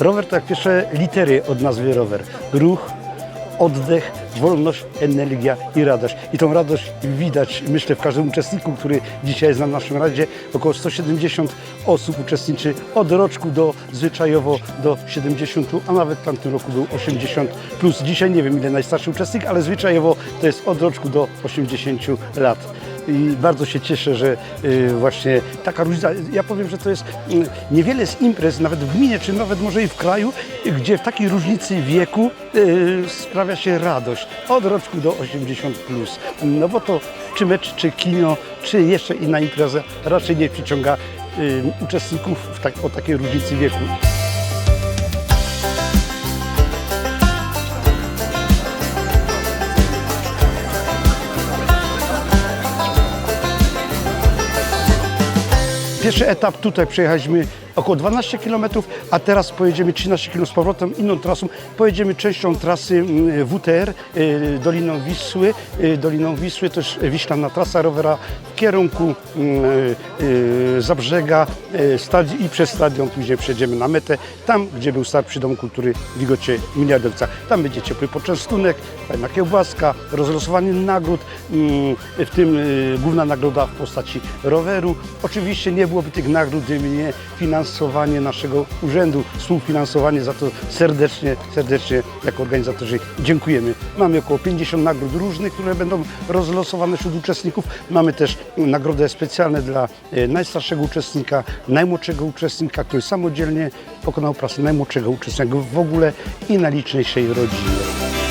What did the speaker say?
Rower to jak pierwsze litery od nazwy rower. Ruch, oddech, wolność, energia i radość. I tą radość widać, myślę, w każdym uczestniku, który dzisiaj jest na naszym radzie. Około 170 osób uczestniczy od roczku do zwyczajowo do 70, a nawet w tamtym roku był 80 plus. Dzisiaj nie wiem ile najstarszy uczestnik, ale zwyczajowo to jest od roczku do 80 lat. I bardzo się cieszę, że y, właśnie taka różnica, ja powiem, że to jest mm, niewiele z imprez, nawet w gminie, czy nawet może i w kraju, y, gdzie w takiej różnicy wieku y, sprawia się radość od roczku do 80 plus. No bo to czy mecz, czy kino, czy jeszcze inna impreza raczej nie przyciąga y, uczestników w tak, o takiej różnicy wieku. Pierwszy etap tutaj przejechaliśmy około 12 km, a teraz pojedziemy 13 km z powrotem inną trasą. Pojedziemy częścią trasy mm, WTR y, Doliną Wisły. Y, Doliną Wisły to jest wiślana trasa rowera kierunku mm, y, Zabrzega y, i przez stadion później przejdziemy na metę, tam gdzie był start przy Domu Kultury w Wigocie Miliardowca. Tam będzie ciepły poczęstunek, fajna kiełbaska, rozlosowanie nagród, mm, w tym y, główna nagroda w postaci roweru. Oczywiście nie byłoby tych nagród, gdyby nie finansowanie naszego urzędu, współfinansowanie, za to serdecznie, serdecznie jako organizatorzy dziękujemy. Mamy około 50 nagród różnych, które będą rozlosowane wśród uczestników. Mamy też nagrodę specjalne dla e, najstarszego uczestnika, najmłodszego uczestnika, który samodzielnie pokonał pracę najmłodszego uczestnika w ogóle i najliczniejszej rodzinie.